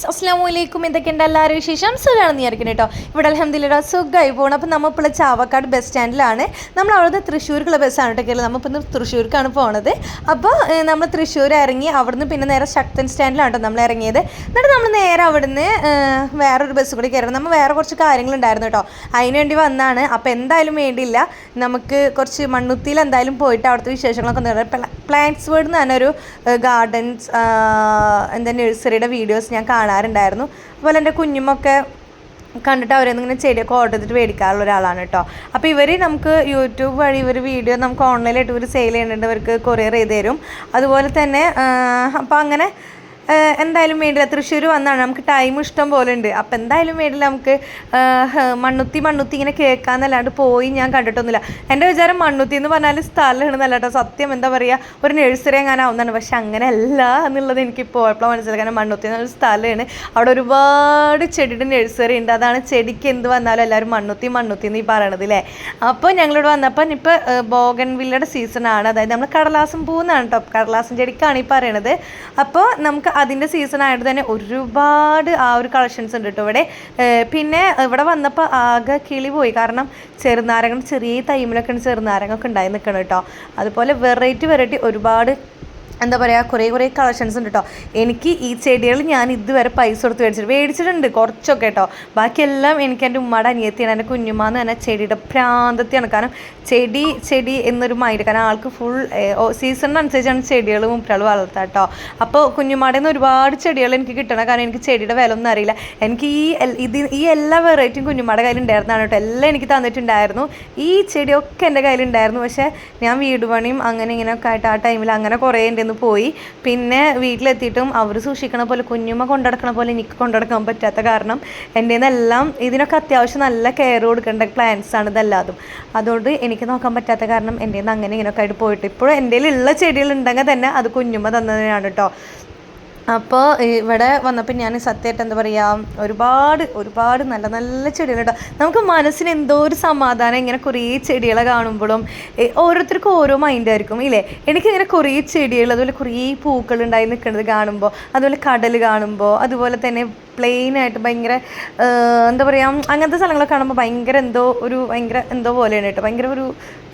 Guys അസ്സാം വലൈക്കും എന്തൊക്കെയുണ്ട് എല്ലാവരും വിശേഷം? സുഖമാണെന്ന് വിചാരിക്കുന്നത് കേട്ടോ ഇവിടെ അലഹമ്മദില്ല സുഖമായി പോകണം അപ്പോൾ നമ്മളിപ്പോൾ ചാവക്കാട് ബസ് സ്റ്റാൻഡിലാണ് നമ്മൾ അവിടുത്തെ തൃശ്ശൂർക്കുള്ള ബസ്സാണ് കേട്ടോ കയറി നമ്മളിപ്പോൾ ഇന്ന് തൃശ്ശൂർക്കാണ് പോണത്. അപ്പോൾ നമ്മൾ തൃശ്ശൂർ ഇറങ്ങി അവിടുന്ന് പിന്നെ നേരെ ശക്തൻ സ്റ്റാൻഡിലാണ് കേട്ടോ നമ്മൾ ഇറങ്ങിയത്. എന്നിട്ട് നമ്മൾ നേരെ അവിടുന്ന് വേറൊരു ബസ് കൂടി കയറണം നമ്മൾ വേറെ കുറച്ച് കാര്യങ്ങളുണ്ടായിരുന്നു കേട്ടോ അതിന് വേണ്ടി വന്നാണ്. അപ്പോൾ എന്തായാലും വേണ്ടിയില്ല. നമുക്ക് കുറച്ച് മണ്ണുത്തിയിൽ എന്തായാലും പോയിട്ട് അവിടുത്തെ വിശേഷങ്ങളൊക്കെ നേടാം. പ്ലാന്റ്സ് വേർഡ് എന്ന് പറഞ്ഞൊരു ഗാർഡൻസ് എന്താ നഴ്സറിയുടെ വീഡിയോസ് ഞാൻ കാണാറുണ്ടായിരുന്നു. അതുപോലെ എന്റെ കുഞ്ഞുമൊക്കെ കണ്ടിട്ട് ഇങ്ങനെ ചെടിയൊക്കെ ഓർഡർ ചെയ്തിട്ട് മേടിക്കാറുള്ള ഒരാളാണ് കേട്ടോ. അപ്പോൾ ഇവർ നമുക്ക് യൂട്യൂബ് വഴി ഇവർ വീഡിയോ നമുക്ക് ഓൺലൈനായിട്ട് ഇവർ സെയിൽ ചെയ്യുന്നുണ്ട് ഇവർക്ക് കൊറിയർ ചെയ്ത് തരും. അതുപോലെ തന്നെ അപ്പോൾ അങ്ങനെ എന്തായാലും വേണ്ടില്ല. തൃശ്ശൂർ വന്നാണ്. നമുക്ക് ടൈം ഇഷ്ടം പോലെ ഉണ്ട്. അപ്പം എന്തായാലും വേണ്ടില്ല നമുക്ക് മണ്ണുത്തി മണ്ണുത്തി ഇങ്ങനെ കേൾക്കാന്നല്ലാണ്ട് പോയി ഞാൻ കണ്ടിട്ടൊന്നുമില്ല. എന്റെ വിചാരം മണ്ണുത്തി എന്ന് പറഞ്ഞാൽ സ്ഥലമാണെന്നല്ല കേട്ടോ സത്യം എന്താ പറയുക ഒരു നഴ്സറി എങ്ങനെ ആവുന്നതാണ് പക്ഷെ അങ്ങനെയല്ല എന്നുള്ളത് എനിക്ക് ഇപ്പോൾ എപ്പോഴും മനസ്സിലായി കാരണം മണ്ണുത്തി എന്നൊരു സ്ഥലമാണ്. അവിടെ ഒരുപാട് ചെടിയുടെ നഴ്സറി ഉണ്ട്. അതാണ് ചെടിക്ക് എന്ത് വന്നാലും എല്ലാവരും മണ്ണുത്തി മണ്ണുത്തി എന്ന് ഈ പറയണത് അല്ലേ അപ്പോൾ ഞങ്ങളിവിടെ വന്നപ്പോൾ ഇപ്പോൾ വില്ലയുടെ സീസണാണ് അതായത് നമ്മൾ കടലാസം പൂന്നാണ് കേട്ടോ കടലാസം ചെടിക്കാണ് ഈ പറയണത്. അപ്പോൾ നമുക്ക് അതിന്റെ സീസൺ ആയിട്ട് തന്നെ ഒരുപാട് ആ ഒരു കളക്ഷൻസ് ഉണ്ട് കേട്ടോ ഇവിടെ. പിന്നെ ഇവിടെ വന്നപ്പോൾ ആകെ കിളി പോയി. കാരണം ചെറുനാരങ്ങൾ ചെറിയ തൈമിലൊക്കെയാണ് ചെറുനാരങ്ങൊക്കെ ഉണ്ടായി നിൽക്കണം കേട്ടോ അതുപോലെ വെറൈറ്റി വെറൈറ്റി ഒരുപാട് എന്താ പറയുക കുറേ കുറേ കളക്ഷൻസ് ഉണ്ട് കേട്ടോ എനിക്ക് ഈ ചെടികൾ ഞാൻ ഇതുവരെ പൈസ കൊടുത്ത് മേടിച്ചിട്ട് മേടിച്ചിട്ടുണ്ട് കുറച്ചൊക്കെ കേട്ടോ ബാക്കിയെല്ലാം എനിക്ക് എന്റെ ഉമ്മയുടെ അനിയത്തിയാണ് എന്റെ കുഞ്ഞുമാന്ന് തന്നെ ചെടിയുടെ ഭ്രാന്തത്തിയാണ് കാരണം ചെടി ചെടി എന്നൊരു മൈൻഡ് കാരണം ആൾക്ക് ഫുൾ സീസണിനനുസരിച്ചാണ് ചെടികൾ മുപ്പിലാൾ വളർത്തുക കേട്ടോ അപ്പോൾ കുഞ്ഞുമാടെ നിന്ന് ഒരുപാട് ചെടികൾ എനിക്ക് കിട്ടണം. കാരണം എനിക്ക് ചെടിയുടെ വില ഒന്നും അറിയില്ല. എനിക്ക് ഈ ഇത് ഈ എല്ലാ വെറൈറ്റിയും കുഞ്ഞുമാടെ കയ്യിൽ ഉണ്ടായിരുന്നതാണ് കേട്ടോ എല്ലാം എനിക്ക് തന്നിട്ടുണ്ടായിരുന്നു. ഈ ചെടിയൊക്കെ എന്റെ കയ്യിലുണ്ടായിരുന്നു പക്ഷേ ഞാൻ വീട് പണിയും അങ്ങനെ ഇങ്ങനെയൊക്കെ ആയിട്ട് ആ ടൈമിൽ അങ്ങനെ കുറേ എന്റെ നിന്ന് പോയി. പിന്നെ വീട്ടിലെത്തിയിട്ടും അവർ സൂക്ഷിക്കണ പോലെ കുഞ്ഞുമ്മ കൊണ്ടുനടക്കണ പോലെ എനിക്ക് കൊണ്ടുനടക്കാൻ പറ്റാത്ത കാരണം എന്റെ എല്ലാം ഇതിനൊക്കെ അത്യാവശ്യം നല്ല കെയർ കൊടുക്കേണ്ട പ്ലാന്റ്സ് ആണ് ഇതെല്ലാതും. അതുകൊണ്ട് എനിക്ക് നോക്കാൻ പറ്റാത്ത കാരണം എന്റെ നിന്ന് അങ്ങനെ ഇങ്ങനെയൊക്കെ ആയിട്ട് പോയിട്ട്. ഇപ്പോഴും എന്റെ ഉള്ള ചെടികൾ ഉണ്ടെങ്കിൽ തന്നെ അത് കുഞ്ഞുമ്മ തന്നതിനാണ് കേട്ടോ അപ്പോൾ ഇവിടെ വന്നപ്പോൾ ഞാൻ സത്യമായിട്ട് എന്താ പറയുക ഒരുപാട് ഒരുപാട് നല്ല നല്ല ചെടികളുണ്ട് നമുക്ക് മനസ്സിന് എന്തോ ഒരു സമാധാനം ഇങ്ങനെ കുറേ ചെടികളെ കാണുമ്പോഴും ഓരോരുത്തർക്കും ഓരോ മൈൻഡായിരിക്കും ഇല്ലേ? എനിക്കിങ്ങനെ കുറേ ചെടികൾ അതുപോലെ കുറേ പൂക്കൾ ഉണ്ടായി നിൽക്കുന്നത് കാണുമ്പോൾ അതുപോലെ കടൽ കാണുമ്പോൾ അതുപോലെ തന്നെ പ്ലെയിൻ ആയിട്ട് ഭയങ്കര എന്താ പറയുക അങ്ങനത്തെ സ്ഥലങ്ങളൊക്കെ കാണുമ്പോൾ ഭയങ്കര എന്തോ ഒരു ഭയങ്കര എന്തോ പോലെയാണ് കേട്ടോ. ഭയങ്കര ഒരു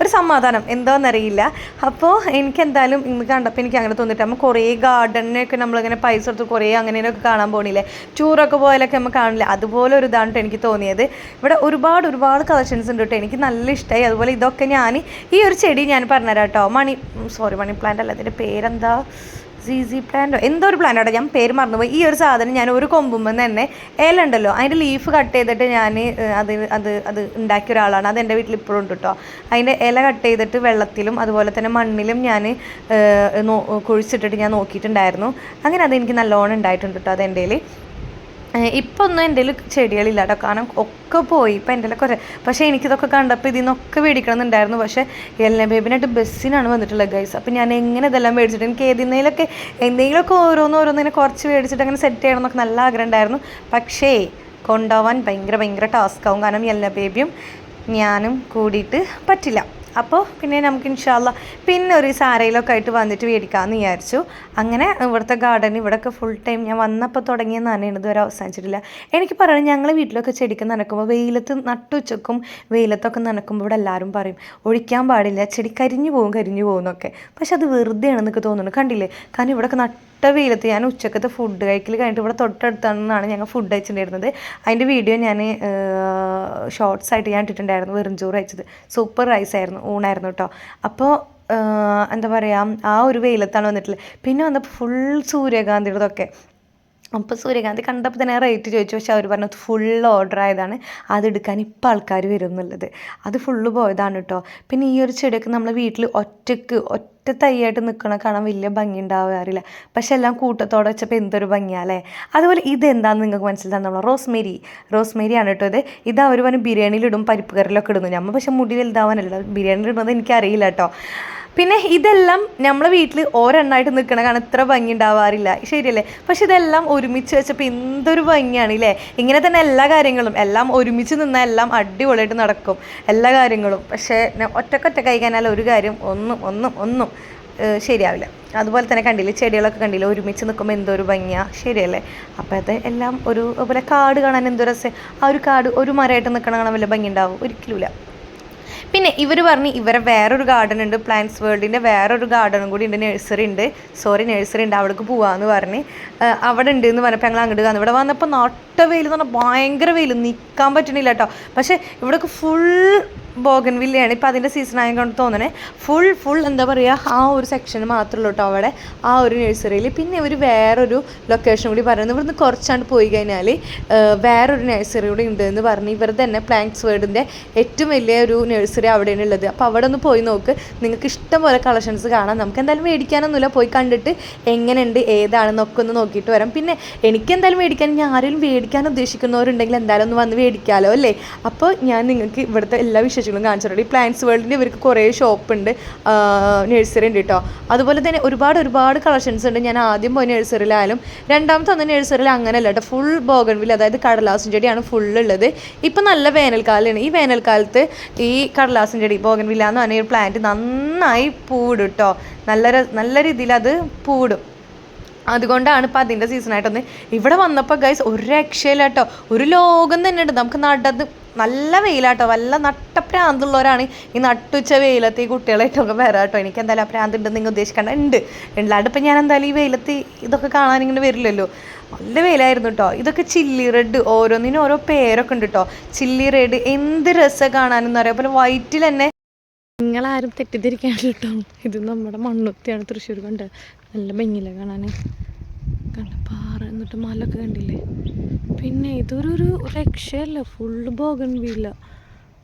ഒരു സമാധാനം. എന്താണെന്നറിയില്ല അപ്പോൾ എനിക്ക് എന്തായാലും ഇന്ന് കണ്ടപ്പോൾ എനിക്ക് അങ്ങനെ തോന്നിയിട്ട് നമ്മൾ കുറേ ഗാർഡനൊക്കെ നമ്മളിങ്ങനെ പൈസ കൊടുത്ത് കുറേ അങ്ങനെയൊക്കെ കാണാൻ പോണില്ലേ. ടൂറൊക്കെ പോയാലൊക്കെ നമ്മൾ കാണില്ല. അതുപോലെ ഒരു ഇതാണ് എനിക്ക് തോന്നിയത്. ഇവിടെ ഒരുപാട് ഒരുപാട് കളക്ഷൻസ് ഉണ്ട് കേട്ടോ എനിക്ക് നല്ല ഇഷ്ടമായി അതുപോലെ ഇതൊക്കെ ഞാൻ ഈ ഒരു ചെടി ഞാൻ പറഞ്ഞുതരാം കേട്ടോ മണി സോറി മണി പ്ലാന്റ് അല്ല. അതിന്റെ പേരെന്താ? സീസി പ്ലാന്റോ എന്തോ ഒരു പ്ലാന്റോ ഞാൻ പേര് മറന്നുപോയി. ഈ ഒരു സാധനം ഞാൻ ഒരു കൊമ്പുമ്പോൾ തന്നെ ഇല ഉണ്ടല്ലോ അതിന്റെ ലീഫ് കട്ട് ചെയ്തിട്ട് ഞാൻ അത് അത് അത് ഉണ്ടാക്കിയ ഒരാളാണ്. അത് എന്റെ വീട്ടിൽ ഇപ്പോഴും ഉണ്ട് കേട്ടോ അതിന്റെ ഇല കട്ട് ചെയ്തിട്ട് വെള്ളത്തിലും അതുപോലെ തന്നെ മണ്ണിലും ഞാൻ കുഴിച്ചിട്ടിട്ട് ഞാൻ നോക്കിയിട്ടുണ്ടായിരുന്നു. അങ്ങനെ അത് എനിക്ക് നല്ലോണം ഉണ്ടായിട്ടുണ്ട് കേട്ടോ അത് എന്റെ ഇപ്പം ഒന്നും എന്റെ ചെടികളില്ല കേട്ടോ കാരണം ഒക്കെ പോയി. ഇപ്പം എന്റെ കുറേ പക്ഷേ എനിക്കിതൊക്കെ കണ്ടപ്പോൾ ഇതിൽ നിന്നൊക്കെ മേടിക്കണമെന്നുണ്ടായിരുന്നു പക്ഷേ എല്ലാ ബേബിനായിട്ട് ബസ്സിനാണ് വന്നിട്ടുള്ളത് ഗൈസ് അപ്പം ഞാൻ എങ്ങനെ ഇതെല്ലാം മേടിച്ചിട്ട് എനിക്ക് ഏതിന്നേലൊക്കെ എന്തെങ്കിലുമൊക്കെ ഓരോന്ന് ഓരോന്നിനെ കുറച്ച് മേടിച്ചിട്ട് അങ്ങനെ സെറ്റ് ചെയ്യണം എന്നൊക്കെ നല്ല ആഗ്രഹം ഉണ്ടായിരുന്നു. പക്ഷേ കൊണ്ടുപോകാൻ ഭയങ്കര ഭയങ്കര ടാസ്ക് ആവും. കാരണം എല്ലാ ബേബിയും ഞാനും കൂടിയിട്ട് പറ്റില്ല. അപ്പോൾ പിന്നെ നമുക്ക് ഇൻഷാല്ല പിന്നെ ഒരു സാരയിലൊക്കെ ആയിട്ട് വന്നിട്ട് മേടിക്കാമെന്ന് വിചാരിച്ചു. അങ്ങനെ ഇവിടുത്തെ ഗാർഡൻ ഇവിടെയൊക്കെ ഫുൾ ടൈം ഞാൻ വന്നപ്പോൾ തുടങ്ങിയ ഇതുവരെ അവസാനിച്ചിട്ടില്ല. എനിക്ക് പറയണം ഞങ്ങൾ വീട്ടിലൊക്കെ ചെടിക്ക് നനക്കുമ്പോൾ വെയിലത്ത് നട്ടുച്ചക്കും വെയിലത്തൊക്കെ നനക്കുമ്പോൾ ഇവിടെ എല്ലാവരും പറയും ഒഴിക്കാൻ പാടില്ല ചെടി കരിഞ്ഞു പോകും കരിഞ്ഞു പോകും എന്നൊക്കെ. പക്ഷെ അത് വെറുതെയാണെന്നൊക്കെ തോന്നുന്നു. കണ്ടില്ലേ? കാരണം ഇവിടെയൊക്കെ നട്ട വെയിലത്ത് ഞാൻ ഉച്ചക്കത്തെ ഫുഡ് കഴിക്കൽ കഴിഞ്ഞിട്ട് ഇവിടെ തൊട്ടടുത്താണെന്നാണ് ഞങ്ങൾ ഫുഡ് അയച്ചിട്ടുണ്ടായിരുന്നത് അതിന്റെ വീഡിയോ ഞാൻ ഷോർട്സ് ആയിട്ട് ഞാൻ ഇട്ടിട്ടുണ്ടായിരുന്നു വെറും ചോറ് കഴിച്ചത്. സൂപ്പർ റൈസ് ആയിരുന്നു ഊണായിരുന്നു കേട്ടോ അപ്പോൾ എന്താ പറയുക ആ ഒരു വെയിലത്താണ് വന്നിട്ടുള്ളത്. പിന്നെ വന്നപ്പോൾ ഫുൾ സൂര്യകാന്തിയുടെതൊക്കെ. അപ്പോൾ സൂര്യകാന്തി കണ്ടപ്പോൾ തന്നെ റേറ്റ് ചോദിച്ചു. പക്ഷെ അവർ പറഞ്ഞത് ഫുൾ ഓർഡർ ആയതാണ്. അതെടുക്കാൻ ഇപ്പോൾ ആൾക്കാർ വരും എന്നുള്ളത് അത് ഫുള്ള് പോയതാണ് കേട്ടോ പിന്നെ ഈ ഒരു ചെടിയൊക്കെ നമ്മൾ വീട്ടിൽ ഒറ്റയ്ക്ക് ഒറ്റ തൈയായിട്ട് നിൽക്കണ കാണാൻ വലിയ ഭംഗി ഉണ്ടാവാറില്ല. പക്ഷെ എല്ലാം കൂട്ടത്തോടെ വെച്ചപ്പോൾ എന്തൊരു ഭംഗിയാല്ലേ അതുപോലെ ഇതെന്താണെന്ന് നിങ്ങൾക്ക് മനസ്സിലാക്കാൻ നമ്മൾ റോസ്മേരി. റോസ്മേരി ആണ് കേട്ടോ ഇത്. ഇത് അവർ പറഞ്ഞ് ബിരിയാണിയിലിടും പരിപ്പ് കറിയിലൊക്കെ ഇടുന്നു. നമ്മൾ പക്ഷെ മുടി വലുതാവാനല്ല. ബിരിയാണിയിലിടുന്നത് എനിക്കറിയില്ല കേട്ടോ പിന്നെ ഇതെല്ലാം നമ്മളെ വീട്ടിൽ ഒരെണ്ണമായിട്ട് നിൽക്കണ കാരണം ഇത്ര ഭംഗി ഉണ്ടാവാറില്ല. ശരിയല്ലേ? പക്ഷെ ഇതെല്ലാം ഒരുമിച്ച് വെച്ചപ്പോൾ എന്തൊരു ഭംഗിയാണ് ഇല്ലേ? ഇങ്ങനെ തന്നെ എല്ലാ കാര്യങ്ങളും എല്ലാം ഒരുമിച്ച് നിന്നാൽ എല്ലാം അടിപൊളിയായിട്ട് നടക്കും. എല്ലാ കാര്യങ്ങളും. പക്ഷേ ഒറ്റക്കൊറ്റ കഴിഞ്ഞാൽ ഒരു കാര്യം ഒന്നും ഒന്നും ഒന്നും ശരിയാവില്ല. അതുപോലെ തന്നെ കണ്ടില്ലേ ചെടികളൊക്കെ കണ്ടില്ലേ ഒരുമിച്ച് നിൽക്കുമ്പോൾ എന്തോ ഒരു ഭംഗിയാ. ശരിയല്ലേ? അപ്പോൾ അത് എല്ലാം ഒരു അതുപോലെ കാട് കാണാൻ എന്തോ രസം. ആ ഒരു കാട് ഒരു മരമായിട്ട് നിൽക്കണ കാണാൻ വല്ല ഭംഗി ഉണ്ടാവും? ഒരിക്കലുമില്ല പിന്നെ ഇവർ പറഞ്ഞ് ഇവരെ വേറൊരു ഗാർഡൻ ഉണ്ട് പ്ലാന്റ്സ് വേൾഡിന്റെ വേറൊരു ഗാർഡനും കൂടി ഉണ്ട് നഴ്സറി ഉണ്ട്. സോറി നഴ്സറി ഉണ്ട് അവിടേക്ക് പോവാന്ന് പറഞ്ഞ് അവിടെ ഉണ്ട് എന്ന് പറഞ്ഞപ്പോൾ ഞങ്ങൾ അങ്ങോട്ട് കാണുന്നു ഇവിടെ വന്നപ്പോൾ നട്ട വെയിൽ എന്ന് പറഞ്ഞാൽ ഭയങ്കര വെയിൽ നിൽക്കാൻ പറ്റണില്ല കേട്ടോ പക്ഷേ ഇവിടേക്ക് ഫുൾ ബോഗൻ വില്ലയാണ് ഇപ്പോൾ അതിന്റെ സീസൺ ആയതുകൊണ്ട് തോന്നണേ. ഫുൾ ഫുൾ എന്താ പറയുക ആ ഒരു സെക്ഷൻ മാത്രമേ കേട്ടോ അവിടെ ആ ഒരു നഴ്സറിയിൽ പിന്നെ ഒരു വേറൊരു ലൊക്കേഷൻ കൂടി പറയുന്നത് ഇവിടുന്ന് കുറച്ചാണ്ട് പോയി കഴിഞ്ഞാൽ വേറൊരു നഴ്സറി കൂടി ഉണ്ട് എന്ന് പറഞ്ഞ് ഇവർ തന്നെ പ്ലാങ്ക്സ് വേർഡിന്റെ ഏറ്റവും വലിയ ഒരു നഴ്സറി അവിടെയാണ് ഉള്ളത്. അപ്പോൾ അവിടെ ഒന്ന് പോയി നോക്ക്. നിങ്ങൾക്ക് ഇഷ്ടം പോലെ കളക്ഷൻസ് കാണാം. നമുക്ക് എന്തായാലും മേടിക്കാനൊന്നുമില്ല. പോയി കണ്ടിട്ട് എങ്ങനെയുണ്ട് ഏതാണെന്നൊക്കെ ഒന്ന് നോക്കിയിട്ട് വരാം. പിന്നെ എനിക്ക് എന്തായാലും മേടിക്കാൻ ഞാൻ ആരെങ്കിലും മേടിക്കാൻ ഉദ്ദേശിക്കുന്നവരുണ്ടെങ്കിൽ എന്തായാലും ഒന്ന് വന്ന് മേടിക്കാമല്ലോ അല്ലേ? അപ്പോൾ ഞാൻ നിങ്ങൾക്ക് ഇവിടുത്തെ എല്ലാ വിശേഷങ്ങളും കാണിച്ചിട്ടുണ്ട് ഈ പ്ലാന്റ്സ് വേൾഡിൽ ഇവർക്ക് കുറേ ഷോപ്പ് ഉണ്ട്. നഴ്സറി ഉണ്ട് കേട്ടോ അതുപോലെ തന്നെ ഒരുപാട് ഒരുപാട് കളക്ഷൻസ് ഉണ്ട്. ഞാൻ ആദ്യം പോയ നഴ്സറിയിലായാലും രണ്ടാമത്തെ വന്ന നഴ്സറിയിൽ അങ്ങനെയല്ല കേട്ടോ ഫുൾ ബോഗൺവിൽ അതായത് കടലാസും ചെടിയാണ് ഫുൾ ഉള്ളത് ഇപ്പം നല്ല വേനൽക്കാലമാണ്. ഈ വേനൽക്കാലത്ത് ഈ കടലാസും ചെടി ബോഗൺവില്ല എന്ന് പറഞ്ഞ ഒരു പ്ലാന്റ് നന്നായി പൂവിടും കേട്ടോ നല്ല നല്ല രീതിയിൽ അത് പൂവിടും. അതുകൊണ്ടാണ് ഇപ്പം അതിന്റെ സീസണായിട്ടൊന്ന് ഇവിടെ വന്നപ്പോൾ ഗൈസ് ഒരു രക്ഷയില്ല കേട്ടോ ഒരു ലോകം തന്നെ ഉണ്ട്. നമുക്ക് നടന്ന് നല്ല വെയിലാട്ടോ. വല്ല നട്ട പ്രാന്തുള്ളവരാണ് ഈ നട്ടുച്ച വെയിലത്ത് ഈ കുട്ടികളായിട്ടൊക്കെ വരാം കേട്ടോ. എനിക്ക് എന്തായാലും ആ പ്രാന്ത് ഉണ്ടെന്ന് നിങ്ങൾ ഉദ്ദേശിക്കേണ്ട ഉണ്ട്. അല്ലാണ്ട് ഇപ്പം ഞാൻ എന്തായാലും ഈ വെയിലത്ത് ഇതൊക്കെ കാണാൻ ഇങ്ങനെ വരില്ലല്ലോ. നല്ല വെയിലായിരുന്നു കേട്ടോ. ഇതൊക്കെ ചില്ലി റെഡ് ഓരോന്നിനും ഓരോ പേരൊക്കെ ഉണ്ട് കേട്ടോ. ചില്ലി റെഡ് എന്ത് രസം കാണാനെന്ന് പറയാം പോലെ വൈറ്റിൽ തന്നെ നിങ്ങളാരും തെറ്റിദ്ധരിക്കാണ് കേട്ടോ. ഇത് നമ്മുടെ മണ്ണുത്തിയാണ് തൃശ്ശൂർ കണ്ട് നല്ല ഭംഗിയില്ല കാണാൻ കണ്ട പാറ എന്നിട്ട് മലൊക്കെ കണ്ടില്ലേ? പിന്നെ ഇതൊരു രക്ഷയല്ല ഫുള്ള് ബോഗൻ വീല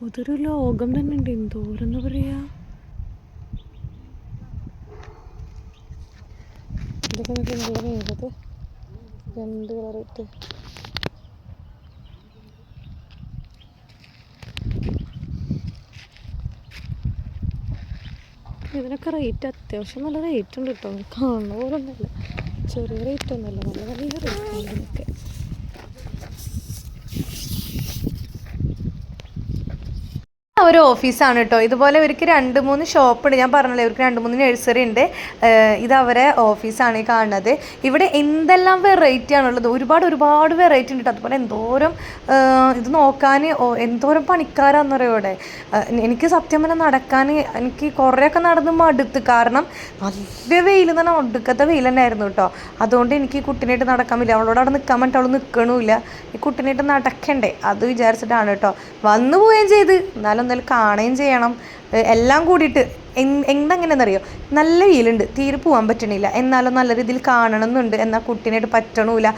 ഇതൊരു ലോകം തന്നെ ഉണ്ട് എന്തോരെന്ന് പറയാ. ഇതൊക്കെ നല്ല വേണ്ടത് രണ്ട് കളറിട്ട് ഇതിനൊക്കെ റേറ്റ് അത്യാവശ്യം നല്ല റേറ്റ് ഉണ്ട് കേട്ടോ കാണുന്ന പോലെ ഒന്നുമല്ല ചെറിയ റേറ്റ് ഒന്നുമല്ല. നല്ല നല്ല റേറ്റ് ഉണ്ട് ഒരു ഓഫീസാണ് കേട്ടോ. ഇതുപോലെ ഇവർക്ക് രണ്ട് മൂന്ന് ഷോപ്പ് ഉണ്ട് ഞാൻ പറഞ്ഞല്ലോ ഇവർക്ക് രണ്ട് മൂന്ന് നഴ്സറി ഉണ്ട്. ഇത് അവരെ ഓഫീസാണ് ഈ കാണുന്നത്. ഇവിടെ എന്തെല്ലാം വെറൈറ്റി ആണുള്ളത്? ഒരുപാട് ഒരുപാട് വെറൈറ്റി ഉണ്ട് കേട്ടോ. അതുപോലെ എന്തോരം ഇത് നോക്കാൻ എന്തോരം പണിക്കാരാന്ന് പറയും ഇവിടെ? എനിക്ക് സത്യം പറഞ്ഞാൽ നടക്കാൻ എനിക്ക് കുറേയൊക്കെ നടന്ന് മടുത്ത്. കാരണം നല്ല വെയിൽ പറഞ്ഞാൽ ഒടുക്കത്തെ വെയിൽ തന്നെയായിരുന്നു കേട്ടോ. അതുകൊണ്ട് എനിക്ക് ഈ കുട്ടീനായിട്ട് നടക്കാൻ പറ്റില്ല. അവളോട് അവിടെ നിൽക്കാൻ പറ്റും അവൾ നിൽക്കണമില്ല ഈ കുട്ടീനായിട്ട് നടക്കണ്ടേ? അത് വിചാരിച്ചിട്ടാണ് കേട്ടോ. വന്നു പോവുകയും ചെയ്ത്. എന്നാലും എന്തായാലും കാണുകയും ചെയ്യണം. എല്ലാം കൂടിയിട്ട് എന്തെങ്ങനെയെന്നറിയോ? നല്ല വെയിലുണ്ട്. തീരെ പോകാൻ പറ്റണില്ല. എന്നാലും നല്ല രീതിയിൽ കാണണം എന്നുണ്ട് എന്നാൽ കുട്ടീനായിട്ട് പറ്റണമില്ല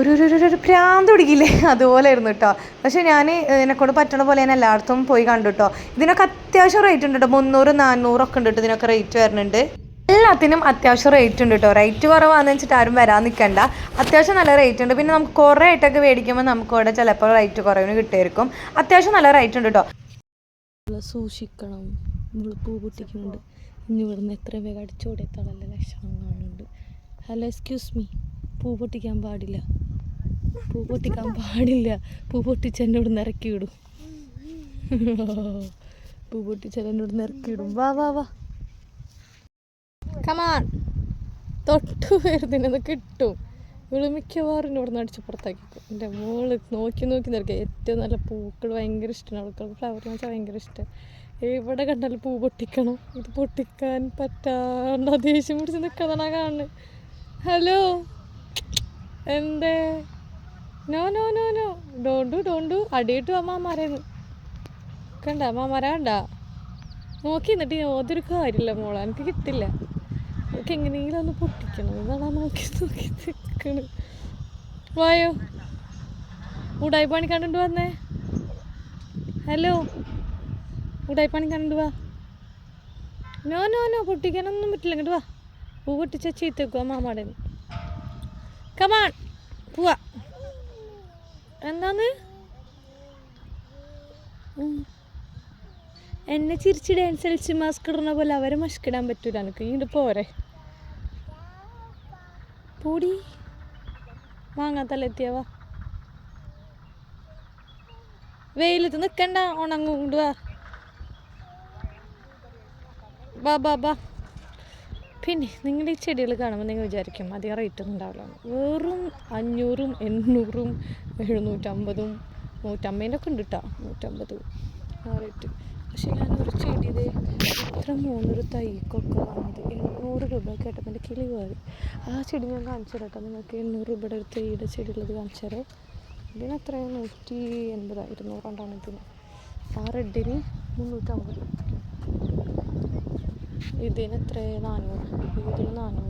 ഒരു ഒരു ഒരു- ഭ്രാന്ത് പിടിക്കില്ലേ? അതുപോലെ ആയിരുന്നു കേട്ടോ പക്ഷെ ഞാൻ എന്നെക്കൊണ്ട് പറ്റണ പോലെ ഞാൻ എല്ലായിടത്തും പോയി കണ്ടു കേട്ടോ ഇതിനൊക്കെ അത്യാവശ്യം റേറ്റ് ഉണ്ട് കേട്ടോ മുന്നൂറ് നാനൂറൊക്കെ ഉണ്ട് കേട്ടോ ഇതിനൊക്കെ റേറ്റ് വരുന്നുണ്ട് എല്ലാത്തിനും അത്യാവശ്യം റേറ്റ് ഉണ്ട് കേട്ടോ റേറ്റ് കുറവാന്ന് വെച്ചിട്ട് ആരും വരാൻ നിൽക്കണ്ട അത്യാവശ്യം നല്ല റേറ്റ് ഉണ്ട്. പിന്നെ നമുക്ക് കുറേ ആയിട്ടൊക്കെ മേടിക്കുമ്പോൾ നമുക്ക് ഇവിടെ ചിലപ്പോൾ റേറ്റ് കുറവിന് കിട്ടിയിരിക്കും. അത്യാവശ്യം നല്ല റേറ്റ് ഉണ്ട് കേട്ടോ സൂക്ഷിക്കണം. നമ്മൾ പൂ പൊട്ടിക്കുന്നുണ്ട്. ഇനി ഇവിടുന്ന് എത്ര വേഗം അടിച്ചോടിയെത്താളല്ല ലക്ഷണം കാണുന്നുണ്ട്. ഹലോ എക്സ്ക്യൂസ് മീ പൂ പൊട്ടിക്കാൻ പാടില്ല. പൂ പൊട്ടിക്കാൻ പാടില്ല. പൂ പൊട്ടിച്ച് എന്നെ ഇവിടുന്ന് ഇറക്കി വിടും. പൂ പൊട്ടിച്ച് എന്നെ ഇവിടുന്ന് ഇറക്കി വിടും. വാ വാ വാ. കമാൻ തൊട്ടു വരുന്നതിനത് കിട്ടും. ഇവൾ മിക്കവാറും ഇവിടുന്ന് അടിച്ച് പുറത്താക്കിക്കും. എന്റെ മോൾ നോക്കി നോക്കി നിൽക്കുക. ഏറ്റവും നല്ല പൂക്കൾ ഭയങ്കര ഇഷ്ടമാണ് അവൾക്ക്. ഫ്ലവർ എന്ന് വെച്ചാൽ ഭയങ്കര ഇഷ്ടം. എവിടെ കണ്ടാലും പൂ പൊട്ടിക്കണം. ഇത് പൊട്ടിക്കാൻ പറ്റാണ്ട് ദേഷ്യം പിടിച്ച് നിൽക്കുന്നതാണ് കാണുന്നത്. ഹലോ? എന്തേ? No no no no. Don't don't. അടിയിട്ടു അമ്മാമാരേന്ന് കണ്ട? അമ്മാമാരാ കണ്ട? നോക്കി എന്നിട്ട് യാതൊരു കാര്യമില്ല മോളെ. എനിക്ക് കിട്ടില്ല. എനിക്ക് എങ്ങനെയെങ്കിലും ഒന്ന് പൊട്ടിക്കണം. ആ നോക്കി നോക്കി നിൽക്കണ് വായോ? ഉടായി പണി കണ്ടു വന്നേ. ഹലോ? ഉടായി പണി കണ്ടു വാ. നോ നോ നോ പൊട്ടിക്കാനൊന്നും പറ്റില്ല. ഇങ്ങോട്ട് വാ. പൂ പൊട്ടിച്ച ചീത്ത വെക്കുക മാമാടെ കമാൺ പോവാ. എന്താന്ന്. എന്നെ ചിരിച്ച് ഡാൻസ് കളിച്ച് മാസ്ക് ഇടുന്ന പോലെ അവരെ മസ്കിടാൻ പറ്റൂല. എനിക്ക് ഇങ്ങോട്ട് പോരെ. പൂടി. മാങ്ങാത്തലെത്തിയവാ വെയിലത്ത് നിൽക്കണ്ട ഉണങ്ങും. കൊണ്ട് വാ. ബാ ബാ ബാ പിന്നെ നിങ്ങൾ ഈ ചെടികൾ കാണുമ്പോൾ നിങ്ങൾ വിചാരിക്കും അധികം റേറ്റ് ഒന്നും ഉണ്ടാവില്ല വെറും അഞ്ഞൂറും എണ്ണൂറും എഴുന്നൂറ്റമ്പതും നൂറ്റമ്പതിന്റെ ഒക്കെ ഉണ്ട് കേട്ടോ നൂറ്റമ്പത് ആ റേറ്റ് പക്ഷേ ഞാൻ ഒരു ഇത് ഇത്ര മൂന്നൊരു തൈക്കൊക്കെ വാങ്ങിയത് എണ്ണൂറ് രൂപ കേട്ടപ്പോൾ എന്റെ കിളി കയറി ആ ചെടി ഞാൻ കാണിച്ചു കേട്ടോ. നിങ്ങൾക്ക് എണ്ണൂറ് രൂപയുടെ ഒരു തൈയുടെ ചെടി ഉള്ളത് കാണിച്ചു തരാം. ഇതിന് എത്രയാണ്? നൂറ്റി എൺപത്? ഇരുന്നൂറാണ്ടാണ് ഇതിന്. ആ റെഡിന് മുന്നൂറ്റമ്പത്. ഇതിന് എത്ര നാനൂറ്. ഇതിന് നാനൂറ്.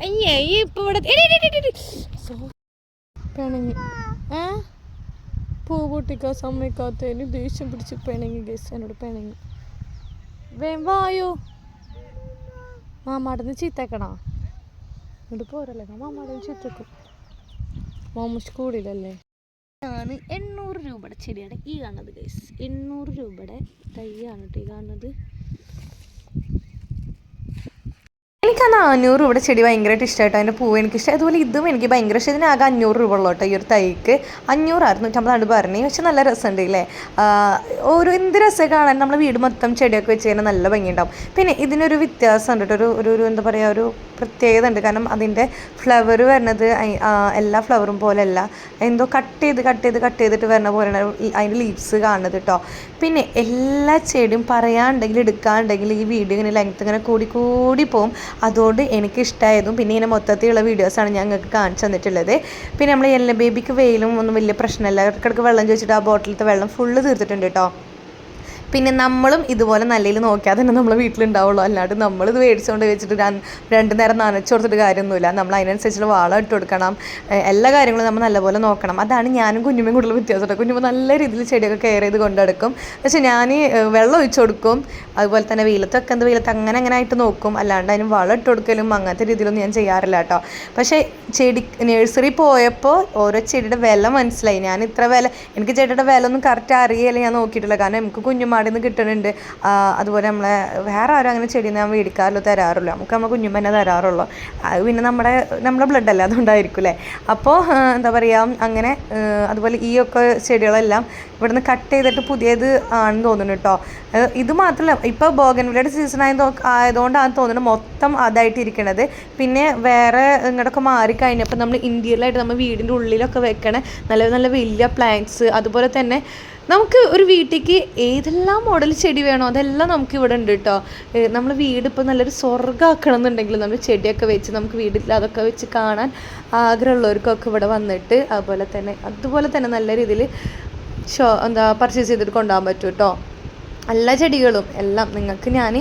അയ്യേ ഇപ്പോൾ ഇപ്പൊ ഇവിടെ പിണങ്ങി. ഏ? പൂ പൊട്ടിക്കാൻ സമ്മതിക്കാത്തതിന് ദേഷ്യം പിടിച്ച് പിണങ്ങി ഗസ് എന്നോട് പിണങ്ങി. വേം വായോ? മാമാടന്ന് ചീത്തേക്കണോ? ഇങ്ങോട്ട് പോരല്ലേ മാമാടന്ന് ചീത്തേക്കും. മാമ സ്കൂളിലല്ലേ? ആണ് എണ്ണൂറ് രൂപയുടെ ചെടിയാണ് ഈ കാണുന്നത് ഗൈസ് എണ്ണൂറ് രൂപയുടെ തൈയാണ് കേട്ടോ ഈ കാണുന്നത്. എനിക്ക് ആ നാനൂറ് രൂപയുടെ ചെടി ഭയങ്കരമായിട്ട് ഇഷ്ടമായിട്ടോ അതിന്റെ പൂവ് എനിക്ക് ഇഷ്ടം അതുപോലെ ഇതും എനിക്ക് ഭയങ്കര ഇഷ്ടം ഇതിനാകെ അഞ്ഞൂറ് രൂപ ഉള്ളൂ കേട്ടോ ഈ ഒരു തൈക്ക്. അഞ്ഞൂറ് അറുന്നൂറ്റമ്പതാണ് പറഞ്ഞു പക്ഷെ നല്ല രസമുണ്ട് ഇല്ലേ? ഒരു എന്ത് രസം കാണാൻ നമ്മൾ വീട് മൊത്തം ചെടിയൊക്കെ വെച്ച് കഴിഞ്ഞാൽ നല്ല ഭംഗിയുണ്ടാവും. പിന്നെ ഇതിനൊരു വ്യത്യാസം ഉണ്ട് കേട്ടോ. ഒരു ഒരു എന്താ പറയുക ഒരു പ്രത്യേകത ഉണ്ട് കാരണം അതിന്റെ ഫ്ലവർ വരുന്നത് എല്ലാ ഫ്ലവറും പോലെയല്ല. എന്തോ കട്ട് ചെയ്ത് കട്ട് ചെയ്ത് കട്ട് ചെയ്തിട്ട് വരുന്ന പോലെയാണ് അതിന്റെ ലീവ്സ് കാണുന്നത് കേട്ടോ. പിന്നെ എല്ലാ ചെടിയും പറയാണ്ടെങ്കിൽ എടുക്കാണ്ടെങ്കിൽ ഈ വീഡിയോ ഇങ്ങനെ ലെങ്ത് ഇങ്ങനെ കൂടി കൂടി പോകും. അതുകൊണ്ട് എനിക്ക് ഇഷ്ടമായതും പിന്നെ ഇങ്ങനെ മൊത്തത്തിലുള്ള വീഡിയോസാണ് നിങ്ങൾക്ക് കാണിച്ചു തന്നിട്ടുള്ളത്. പിന്നെ നമ്മൾ എല്ലാ ബേബിക്ക് വെയിലും ഒന്നും വലിയ പ്രശ്നമല്ല. ഇടയ്ക്കിടയ്ക്ക് വെള്ളം ചോദിച്ചിട്ട് ആ ബോട്ടിലത്തെ വെള്ളം ഫുള്ള് തീർത്തിട്ടുണ്ട് കേട്ടോ പിന്നെ നമ്മളും ഇതുപോലെ നല്ലതിൽ നോക്കിയാൽ തന്നെ നമ്മളെ വീട്ടിലുണ്ടാവുള്ളൂ. അല്ലാണ്ട് നമ്മളിത് മേടിച്ചുകൊണ്ട് വെച്ചിട്ട് രണ്ട് നേരം നനച്ചു കൊടുത്തിട്ട് കാര്യമൊന്നുമില്ല. നമ്മൾ അതിനനുസരിച്ചുള്ള വളം ഇട്ട് കൊടുക്കണം. എല്ലാ കാര്യങ്ങളും നമ്മൾ നല്ലപോലെ നോക്കണം. അതാണ് ഞാനും കുഞ്ഞുമ്മയും കൂടുതൽ വ്യത്യാസമുണ്ട് കുഞ്ഞുമ്മ നല്ല രീതിയിൽ ചെടിയൊക്കെ കെയർ ചെയ്ത് കൊണ്ടെടുക്കും. പക്ഷേ ഞാൻ വെള്ളം ഒഴിച്ചു കൊടുക്കും. അതുപോലെ തന്നെ വെയിലത്തൊക്കെ എന്ത് വെയിലത്ത് അങ്ങനെ അങ്ങനെ ആയിട്ട് നോക്കും. അല്ലാണ്ട് അതിന് വളം ഇട്ട് കൊടുക്കലും അങ്ങനത്തെ രീതിയിലൊന്നും ഞാൻ ചെയ്യാറില്ല കേട്ടോ. പക്ഷേ ചെടി നഴ്സറി പോയപ്പോൾ ഓരോ ചെടിയുടെ വില മനസ്സിലായി. ഞാൻ ഇത്ര വില എനിക്ക് ചെടിയുടെ വില ഒന്നും കറക്റ്റ് അറിയില്ല ഞാൻ നോക്കിയിട്ടില്ല. കാരണം എനിക്ക് നമുക്ക് കുഞ്ഞുമാടിൽ നിന്ന് കിട്ടുന്നുണ്ട് അതുപോലെ നമ്മളെ വേറെ ആരും അങ്ങനെ ചെടി നിന്ന് മേടിക്കാറില്ല തരാറില്ല. നമുക്ക് നമ്മൾ കുഞ്ഞുമ്മ തന്നെ തരാറുള്ളൂ. അത് പിന്നെ നമ്മുടെ നമ്മുടെ ബ്ലഡ് അല്ല അതുകൊണ്ടായിരിക്കും അല്ലേ? അപ്പോൾ എന്താ പറയുക അങ്ങനെ അതുപോലെ ഈ ഒക്കെ ചെടികളെല്ലാം ഇവിടുന്ന് കട്ട് ചെയ്തിട്ട് പുതിയത് ആണെന്ന് തോന്നുന്നു കേട്ടോ ഇത് മാത്രമല്ല ഇപ്പോൾ ബോഗൻവിലയുടെ സീസൺ ആയത് ആയതുകൊണ്ടാണ് തോന്നുന്നത് മൊത്തം അതായിട്ട് ഇരിക്കണത് പിന്നെ വേറെ ഇങ്ങോട്ടൊക്കെ മാറിക്കഴിഞ്ഞപ്പോൾ നമ്മൾ ഇന്ത്യയിലായിട്ട് നമ്മൾ വീടിന്റെ ഉള്ളിലൊക്കെ വെക്കണ നല്ല നല്ല വലിയ പ്ലാന്റ്സ് അതുപോലെ തന്നെ നമുക്ക് ഒരു വീട്ടിലേക്ക് ഏതെല്ലാം മോഡൽ ചെടി വേണോ അതെല്ലാം നമുക്ക് ഇവിടെ ഉണ്ട് കേട്ടോ നമ്മൾ വീട് ഇപ്പോൾ നല്ലൊരു സ്വർഗമാക്കണം എന്നുണ്ടെങ്കിൽ നമ്മൾ ചെടിയൊക്കെ വെച്ച് നമുക്ക് വീട്ടിൽ അതൊക്കെ വെച്ച് കാണാൻ ആഗ്രഹമുള്ളവർക്കൊക്കെ ഇവിടെ വന്നിട്ട് അതുപോലെ തന്നെ അതുപോലെ തന്നെ നല്ല രീതിയിൽ ഷോ എന്താ പർച്ചേസ് ചെയ്തിട്ട് കൊണ്ടുപോകാൻ പറ്റും കേട്ടോ എല്ലാ ചെടികളും എല്ലാം നിങ്ങൾക്ക് ഞാൻ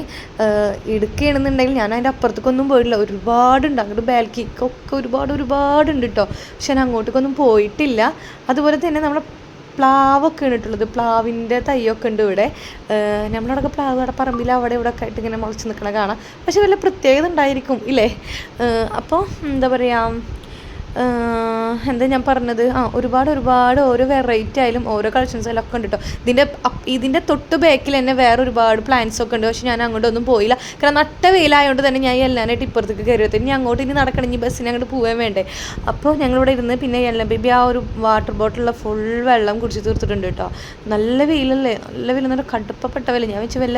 എടുക്കുകയാണെന്നുണ്ടെങ്കിൽ ഞാൻ അതിന്റെ അപ്പുറത്തേക്കൊന്നും പോയിട്ടില്ല. ഒരുപാടുണ്ട്. അങ്ങോട്ട് ബാൽക്കിക്കൊക്കെ ഒരുപാട് ഒരുപാടുണ്ട് കേട്ടോ പക്ഷെ ഞാൻ അങ്ങോട്ടേക്കൊന്നും പോയിട്ടില്ല. അതുപോലെ തന്നെ നമ്മളെ പ്ലാവൊക്കെ ഇട്ടിട്ടുള്ളത് പ്ലാവിന്റെ തൈയൊക്കെ ഉണ്ട് ഇവിടെ. നമ്മളവിടെ പ്ലാവ് അവിടെ പറമ്പിൽ അവിടെ ഇവിടെ ഒക്കെ ആയിട്ട് ഇങ്ങനെ മുളച്ച് നിൽക്കണ കാണാം. പക്ഷെ വല്ല പ്രത്യേകത ഉണ്ടായിരിക്കും ഇല്ലേ? അപ്പോൾ എന്താ പറയുക എന്താ ഞാൻ പറഞ്ഞത്? ആ ഒരുപാട് ഒരുപാട് ഓരോ വെറൈറ്റി ആയാലും ഓരോ കളക്ഷൻസ് ഒക്കെ ഉണ്ട് കേട്ടോ ഇതിന്റെ ഇതിന്റെ തൊട്ട് ബാക്കിൽ തന്നെ വേറെ ഒരുപാട് പ്ലാന്റ്സ് ഒക്കെ ഉണ്ട്. പക്ഷെ ഞാൻ അങ്ങോട്ടൊന്നും പോയില്ല. കാരണം നട്ട വെയിലായതുകൊണ്ട് തന്നെ ഞാൻ എല്ലാനായിട്ട് ഇപ്പുറത്തേക്ക് കയറിയത് ഇനി അങ്ങോട്ട് ഇനി നടക്കണം. ഇനി ബസ്സിന് അങ്ങോട്ട് പോകാൻ വേണ്ടേ. അപ്പോൾ ഞങ്ങളിവിടെ ഇരുന്ന് പിന്നെ എല്ലാം ബേബി ആ ഒരു വാട്ടർ ബോട്ടിലുള്ള ഫുൾ വെള്ളം കുടിച്ച് തീർത്തിട്ടുണ്ട് കേട്ടോ. നല്ല വെയിലല്ലേ? നല്ല വെയിൽ നല്ല കടുപ്പപ്പെട്ട വെയിൽ ഞാൻ വെച്ച് വല്ല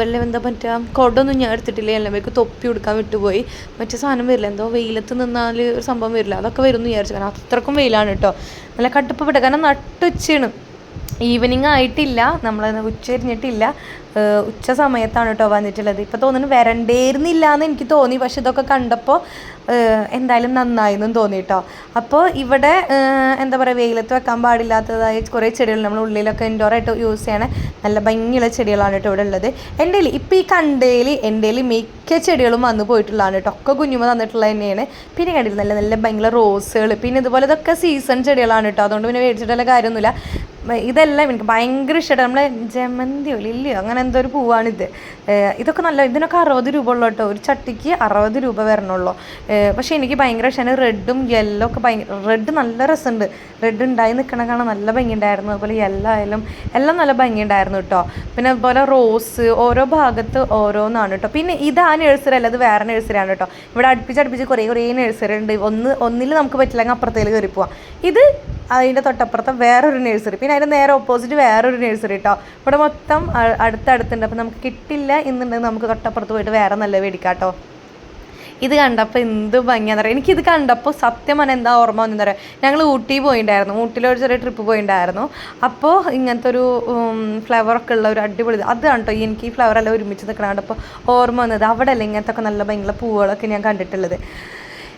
വല്ല എന്താ പറ്റുക കൊടൊന്നും ഞാൻ എടുത്തിട്ടില്ല. എല്ലാം ബേക്ക് തൊപ്പി കൊടുക്കാൻ വിട്ടുപോയി. മറ്റേ സാധനം വരില്ല. എന്തോ വെയിലത്ത് നിന്നാൽ ഒരു സംഭവം വരില്ല. അതൊക്കെ വരുമെന്ന് വിചാരിച്ചു. കാരണം അത്രക്കും വെയിലാണ് കേട്ടോ. നല്ല കടുപ്പപ്പെട്ട കാരണം നട്ടുച്ചയാണ് ഈവനിങ് ആയിട്ടില്ല. നമ്മൾ ഉച്ച കഴിഞ്ഞിട്ടില്ല ഏഹ് ഉച്ച സമയത്താണ് കേട്ടോ വന്നിട്ടുള്ളത്. ഇപ്പോൾ തോന്നുന്നു വരണ്ടേരുന്നില്ല എന്ന് എനിക്ക് തോന്നി. പക്ഷെ ഇതൊക്കെ കണ്ടപ്പോൾ എന്തായാലും നന്നായെന്നും തോന്നി കേട്ടോ. അപ്പോൾ ഇവിടെ എന്താ പറയുക വെയിലത്ത് വെക്കാൻ പാടില്ലാത്തതായ കുറേ ചെടികൾ നമ്മൾ ഉള്ളിലൊക്കെ ഇൻഡോറായിട്ട് യൂസ് ചെയ്യണ. നല്ല ഭംഗിയുള്ള ചെടികളാണ് കേട്ടോ ഇവിടെ ഉള്ളത്. എന്റെ ഇപ്പോൾ ഈ കണ്ടേലി എന്റെ മിക്ക ചെടികളും വന്നു പോയിട്ടുള്ളതാണ് കേട്ടോ. ഒക്കെ കുഞ്ഞുമ തന്നിട്ടുള്ളത് തന്നെയാണ്. പിന്നെ കണ്ടില്ല നല്ല നല്ല ഭയങ്കര റോസുകൾ പിന്നെ ഇതുപോലെ ഇതൊക്കെ സീസൺ ചെടികളാണ് കേട്ടോ. അതുകൊണ്ട് പിന്നെ മേടിച്ചിട്ടുള്ള കാര്യമൊന്നുമില്ല. ഇതെല്ലാം എനിക്ക് ഭയങ്കര ഇഷ്ടമാണ് നമ്മളെ ജമന്തിയോ ലില്ലിയോ അങ്ങനെ എന്തോ ഒരു പൂവാണിത്. ഇതൊക്കെ നല്ല ഇതിനൊക്കെ അറുപത് രൂപ ഉള്ളൂ കേട്ടോ. ഒരു ചട്ടിക്ക് അറുപത് രൂപ വരണുള്ളൂ. പക്ഷേ എനിക്ക് ഭയങ്കര ഇഷ്ടമാണ് റെഡും യെല്ലോ ഒക്കെ ഭയങ്കര റെഡ് നല്ല രസമുണ്ട്. റെഡ് ഉണ്ടായി നിൽക്കണ കാണാൻ നല്ല ഭംഗിയുണ്ടായിരുന്നു. അതുപോലെ യെല്ലോ ആയാലും എല്ലാം നല്ല ഭംഗിയുണ്ടായിരുന്നു കേട്ടോ. പിന്നെ അതുപോലെ റോസ് ഓരോ ഭാഗത്ത് ഓരോന്നാണ് കേട്ടോ. പിന്നെ ഇതാ നഴ്സറി അല്ല അത് വേറെ നഴ്സറിയാണ് കേട്ടോ. ഇവിടെ അടുപ്പിച്ച് അടുപ്പിച്ച് കുറേ കുറേ നഴ്സറി ഉണ്ട്. ഒന്ന് ഒന്നിൽ നമുക്ക് പറ്റില്ലെങ്കിൽ അപ്പുറത്തേക്ക് കയറി പോവാം. ഇത് അതിന്റെ തൊട്ടപ്പുറത്തെ വേറൊരു നഴ്സറി പിന്നെ അതിന്റെ നേരെ ഓപ്പോസിറ്റ് വേറൊരു നഴ്സറി കേട്ടോ. ഇവിടെ മൊത്തം അ- അടുത്തടുത്തുണ്ട് അപ്പോൾ നമുക്ക് കിട്ടില്ല എന്നുണ്ടെങ്കിൽ നമുക്ക് തൊട്ടപ്പുറത്ത് പോയിട്ട് വേറെ നല്ല മേടിക്കാം കേട്ടോ ഇത് കണ്ടപ്പോൾ എന്ത് ഭംഗിയാന്ന് പറയാം എനിക്കിത് കണ്ടപ്പോൾ സത്യം പറഞ്ഞാൽ എന്താ ഓർമ്മ വന്നെന്ന് പറയാം ഞങ്ങൾ ഊട്ടി പോയിണ്ടായിരുന്നു. ഊട്ടിയിൽ ഒരു ചെറിയ ട്രിപ്പ് പോയിണ്ടായിരുന്നു. അപ്പോൾ ഇങ്ങനത്തെ ഒരു ഫ്ലവറൊക്കെ ഉള്ള ഒരു അടിപൊളി അത് കണ്ടോ? എനിക്ക് ഈ ഫ്ലവർ എല്ലാം ഒരുമിച്ച് നിൽക്കണ കണ്ടപ്പോൾ ഓർമ്മ വന്നത് അവിടെ അല്ല ഇങ്ങനത്തെ ഒക്കെ നല്ല ഭംഗിയുള്ള പൂവുകളൊക്കെ ഞാൻ കണ്ടിട്ടുള്ളത്.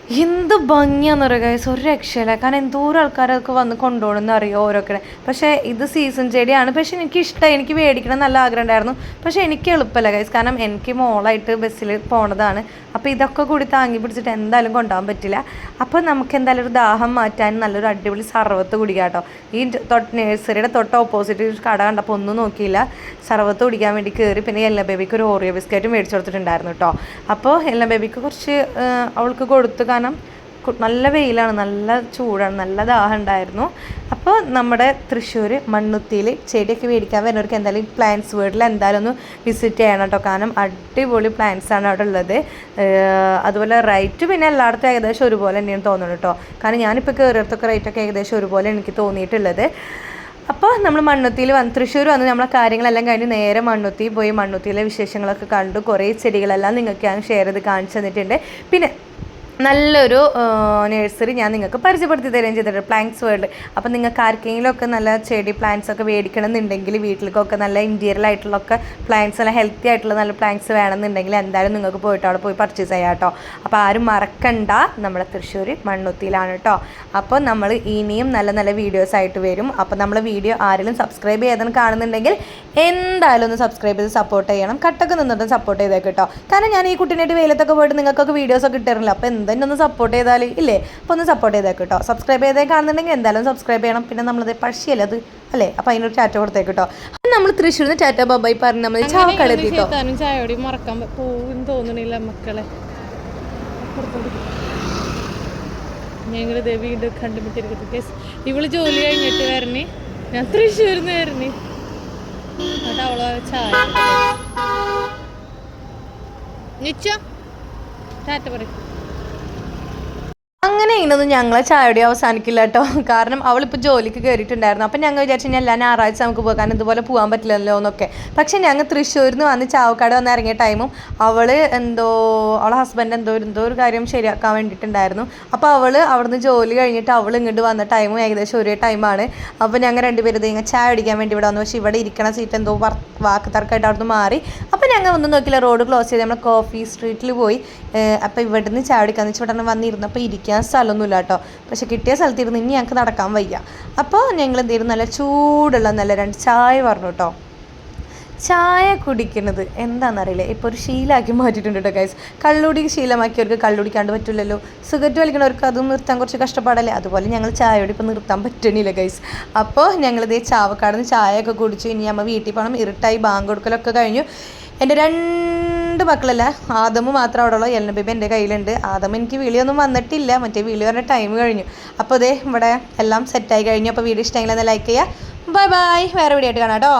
എന്ത് ഭംഗിയാന്ന് പറയുക ഗൈസ് ഒരു രക്ഷയില്ല. കാരണം എന്തോരം ആൾക്കാരൊക്കെ വന്ന് കൊണ്ടുപോകണമെന്ന് അറിയോ ഓരോക്കെ പക്ഷേ ഇത് സീസൺ ചെടിയാണ്. പക്ഷേ എനിക്ക് ഇഷ്ടമായി എനിക്ക് മേടിക്കണം നല്ല ആഗ്രഹം ഉണ്ടായിരുന്നു പക്ഷേ എനിക്ക് എളുപ്പമല്ല ഗൈസ് കാരണം എനിക്ക് മോളായിട്ട് ബസ്സിൽ പോണതാണ്. അപ്പോൾ ഇതൊക്കെ കൂടി താങ്ങി പിടിച്ചിട്ട് എന്തായാലും കൊണ്ടുപോകാൻ പറ്റില്ല. അപ്പോൾ നമുക്ക് എന്തായാലും ഒരു ദാഹം മാറ്റാൻ നല്ലൊരു അടിപൊളി സർവത്ത് കുടിക്കാം കേട്ടോ. ഈ തൊട്ട് നഴ്സറിയുടെ തൊട്ട് ഓപ്പോസിറ്റ് കട കണ്ടപ്പോൾ ഒന്നും നോക്കിയില്ല. സർവത്ത് കുടിക്കാൻ വേണ്ടി കയറി പിന്നെ എല്ല ബേബിക്ക് ഒരു ഓറിയോ ബിസ്ക്കറ്റ് മേടിച്ചു കൊടുത്തിട്ടുണ്ടായിരുന്നു കേട്ടോ. അപ്പോൾ എല്ല ബേബിക്ക് കുറച്ച് അവൾക്ക് കൊടുത്തു കാരണം നല്ല വെയിലാണ് നല്ല ചൂടാണ് നല്ല ദാഹം ഉണ്ടായിരുന്നു. അപ്പോൾ നമ്മുടെ തൃശ്ശൂർ മണ്ണുത്തിയിൽ ചെടിയൊക്കെ മേടിക്കാൻ വരുന്നവർക്ക് എന്തായാലും പ്ലാന്റ്സ് വീട്ടിൽ എന്തായാലും ഒന്ന് വിസിറ്റ് ചെയ്യണം കേട്ടോ. കാരണം അടിപൊളി പ്ലാന്റ്സ് ആണ് അവിടെ ഉള്ളത്. അതുപോലെ റേറ്റ് പിന്നെ എല്ലായിടത്തും ഏകദേശം ഒരുപോലെ തന്നെയാണ് തോന്നുന്നത് കേട്ടോ. കാരണം ഞാനിപ്പോൾ കയറിയിടത്തൊക്കെ റേറ്റൊക്കെ ഏകദേശം ഒരുപോലെ എനിക്ക് തോന്നിയിട്ടുള്ളത്. അപ്പോൾ നമ്മൾ മണ്ണുത്തിയിൽ വന്ന് തൃശ്ശൂർ വന്ന് നമ്മളെ കാര്യങ്ങളെല്ലാം കഴിഞ്ഞ് നേരെ മണ്ണുത്തി പോയി മണ്ണുത്തിയിലെ വിശേഷങ്ങളൊക്കെ കണ്ടു. കുറേ ചെടികളെല്ലാം നിങ്ങൾക്ക് ഞാൻ ഷെയർ ചെയ്ത് കാണിച്ചു തന്നിട്ടുണ്ട്. പിന്നെ നല്ലൊരു നഴ്സറി ഞാൻ നിങ്ങൾക്ക് പരിചയപ്പെടുത്തി തരുകയും ചെയ്തിട്ടുണ്ട്. പ്ലാന്റ്സ് വേൾഡ് അപ്പോൾ നിങ്ങൾക്ക് ആർക്കെങ്കിലും ഒക്കെ നല്ല ചെടി പ്ലാന്റ്സ് ഒക്കെ മേടിക്കണം എന്നുണ്ടെങ്കിൽ വീട്ടിലേക്കൊക്കെ നല്ല ഇന്റീരിയലായിട്ടുള്ളൊക്കെ പ്ലാന്റ്സ് നല്ല ഹെൽത്തി ആയിട്ടുള്ള നല്ല പ്ലാന്റ്സ് വേണമെന്നുണ്ടെങ്കിൽ എന്തായാലും നിങ്ങൾക്ക് പോയിട്ട് അവിടെ പോയി പർച്ചേസ് ചെയ്യാം കേട്ടോ. അപ്പോൾ ആരും മറക്കണ്ട. നമ്മുടെ തൃശ്ശൂർ മണ്ണുത്തിയിലാണ് കേട്ടോ. അപ്പോൾ നമ്മൾ ഇനിയും നല്ല നല്ല വീഡിയോസ് ആയിട്ട് വരും. അപ്പോൾ നമ്മൾ വീഡിയോ ആരെങ്കിലും സബ്സ്ക്രൈബ് ചെയ്തെന്ന് കാണുന്നുണ്ടെങ്കിൽ എന്തായാലും ഒന്ന് സബ്സ്ക്രൈബ് ചെയ്ത് സപ്പോർട്ട് ചെയ്യണം. കട്ടൊക്കെ നിന്നിട്ട് സപ്പോർട്ട് ചെയ്തേക്ക് കേട്ടോ. കാരണം ഞാൻ ഈ കുട്ടീനായിട്ട് വെയിലത്തൊക്കെ പോയിട്ട് നിങ്ങൾക്കൊക്കെ വീഡിയോസൊക്കെ ഇട്ടിരുന്നില്ല. അപ്പോൾ എന്തെങ്കിലും ഒന്ന് സപ്പോർട്ട് ചെയ്താൽ ഇല്ലേ? അപ്പോൾ ഒന്ന് സപ്പോർട്ട് ചെയ്തേക്ക് കേട്ടോ സബ്സ്ക്രൈബ് ചെയ്തേ കാണുന്നുണ്ടെങ്കിൽ എന്തായാലും സബ്സ്ക്രൈബ് ചെയ്യണം. പിന്നെ നമ്മളത് പഴശ്ശിയല്ലേ അത്? അല്ലേ? അപ്പോൾ അതിനൊരു ചാറ്റ കൊടുത്തേക്ക് കേട്ടോ നമ്മൾ തൃശ്ശൂരിൽ നിന്ന് ചാറ്റ ബാബായി പറഞ്ഞ് നമ്മൾ ചെയ്താനും ചായയോടെ മറക്കാൻ പോകും തോന്നണില്ല മക്കളെ. ഞങ്ങൾ വീണ്ടും കണ്ടുമുട്ടിരിക്കുന്നത് കേസ് ഇവൾ ജോലി കഴിഞ്ഞിട്ട് വരണി. ഞാൻ തൃശ്ശൂരിൽ നിന്ന് വരണി അവളെ ചായ നിച്ച? ടാറ്റ പറയും. അങ്ങനെ ഇന്നൊന്നും ഞങ്ങളെ ചായയുടെ അവസാനിക്കില്ല കേട്ടോ. കാരണം അവളിപ്പോൾ ജോലിക്ക് കയറിയിട്ടുണ്ടായിരുന്നു അപ്പം ഞങ്ങൾ വിചാരിച്ചു കഴിഞ്ഞാൽ എല്ലാ ഞായറാഴ്ച നമുക്ക് പോകാൻ ഇതുപോലെ പോകാൻ പറ്റില്ലല്ലോ എന്നൊക്കെ. പക്ഷേ ഞങ്ങൾ തൃശ്ശൂരിൽ നിന്ന് വന്ന് ചാവക്കാട് വന്ന് ഇറങ്ങിയ ടൈമും അവൾ എന്തോ അവളെ ഹസ്ബൻഡ് എന്തോ എന്തോ ഒരു കാര്യം ശരിയാക്കാൻ വേണ്ടിയിട്ടുണ്ടായിരുന്നു. അപ്പോൾ അവൾ അവിടുന്ന് ജോലി കഴിഞ്ഞിട്ട് അവൾ ഇങ്ങോട്ട് വന്ന ടൈമും ഏകദേശം ഒരേ ടൈമാണ്. അപ്പോൾ ഞങ്ങൾ രണ്ടുപേരും ഇങ്ങനെ ചായ അടിക്കാൻ വേണ്ടി ഇവിടെ വന്നു. പക്ഷേ ഇവിടെ ഇരിക്കണ സീറ്റ് എന്തോ വാക്ക് തർക്കമായിട്ട് അവിടുന്ന് മാറി. അപ്പോൾ ഞങ്ങൾ ഒന്നും നോക്കില്ല റോഡ് ക്ലോസ് ചെയ്ത് നമ്മൾ കോഫി സ്ട്രീറ്റിൽ പോയി. അപ്പോൾ ഇവിടുന്ന് ചായ അടിക്കാന്ന് വെച്ചാൽ ഇവിടെ വന്നിരുന്നപ്പോൾ ഇരിക്കാൻ സ്ഥലമൊന്നുമില്ല കേട്ടോ. പക്ഷെ കിട്ടിയ സ്ഥലത്തിരുന്ന് ഇനി ഞങ്ങൾക്ക് നടക്കാൻ വയ്യ. അപ്പോൾ ഞങ്ങൾ എന്ത് ചെയ്തു? നല്ല ചൂടുള്ള നല്ല രണ്ട് ചായ പറഞ്ഞു കേട്ടോ. ചായ കുടിക്കുന്നത് എന്താണെന്നറിയില്ല ഇപ്പോൾ ഒരു ശീലമാക്കി മാറ്റിയിട്ടുണ്ട് കേട്ടോ ഗൈസ് കള്ളുടി ശീലമാക്കിയവർക്ക് കള്ളുടിക്കാണ്ട് പറ്റില്ലല്ലോ സിഗരറ്റ് വലിക്കുന്നവർക്ക് അതും നിർത്താൻ കുറച്ച് കഷ്ടപ്പാടല്ലേ? അതുപോലെ ഞങ്ങൾ ചായയോട് ഇപ്പോൾ നിർത്താൻ പറ്റണില്ല ഗൈസ് അപ്പോൾ ഞങ്ങളിതേ ചാവക്കാടുന്ന് ചായയൊക്കെ കുടിച്ചു. ഇനി നമ്മൾ വീട്ടിൽ പോകണം ഇരുട്ടായി ബാങ്ക് കൊടുക്കലൊക്കെ കഴിഞ്ഞു. എന്റെ രണ്ട് മക്കളല്ല ആദമ് മാത്രം അവിടെ ഉള്ളൂ എല്ലാം ബേബി എന്റെ കയ്യിലുണ്ട്. ആദം എനിക്ക് വിളിയൊന്നും വന്നിട്ടില്ല മറ്റേ വിളി പറഞ്ഞ ടൈം കഴിഞ്ഞു. അപ്പോൾ അതേ ഇവിടെ എല്ലാം സെറ്റായി കഴിഞ്ഞു. അപ്പോൾ വീഡിയോ ഒന്ന് ലൈക്ക് ചെയ്യുക. ബൈ ബൈ വേറെ വീഡിയോ ആയിട്ട് കാണാം കേട്ടോ.